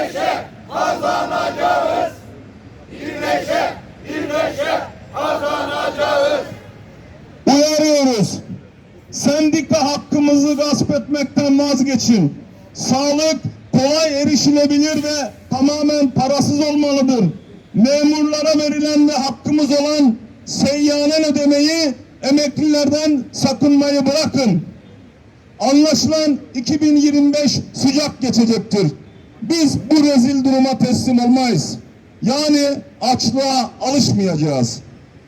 birleşe kazanacağız. Birleşe, birleşe kazanacağız. Uyarıyoruz. Sendika hakkımızı gasp etmekten vazgeçin. Sağlık kolay erişilebilir ve tamamen parasız olmalıdır. Memurlara verilen ve hakkımız olan seyyanen ödemeyi emeklilerden sakınmayı bırakın. Anlaşılan 2025 sıcak geçecektir. Biz bu rezil duruma teslim olmayız. Yani açlığa alışmayacağız.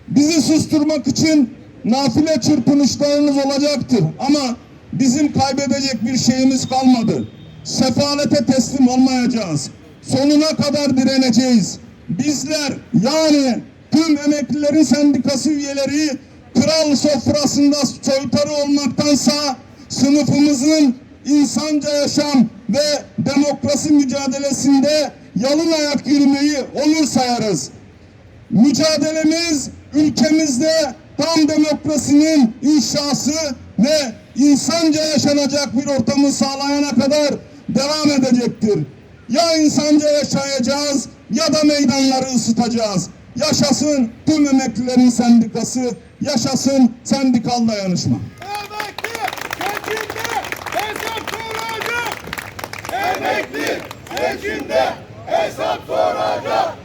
Bizi susturmak için nafile çırpınışlarınız olacaktır ama bizim kaybedecek bir şeyimiz kalmadı. Sefalete teslim olmayacağız. Sonuna kadar direneceğiz. Bizler yani tüm emeklilerin sendikası üyeleri kral sofrasında soytarı olmaktansa sınıfımızın insanca yaşam ve demokrasi mücadelesinde yalın ayak yürümeyi onur sayarız. Mücadelemiz ülkemizde tam demokrasinin inşası ve insanca yaşanacak bir ortamı sağlayana kadar devam edecektir. Ya insanca yaşayacağız ya da meydanları ısıtacağız. Yaşasın tüm emeklilerin sendikası, yaşasın sendikal dayanışma. Emekli seçimde hesap soracak. Emekli seçimde hesap soracak.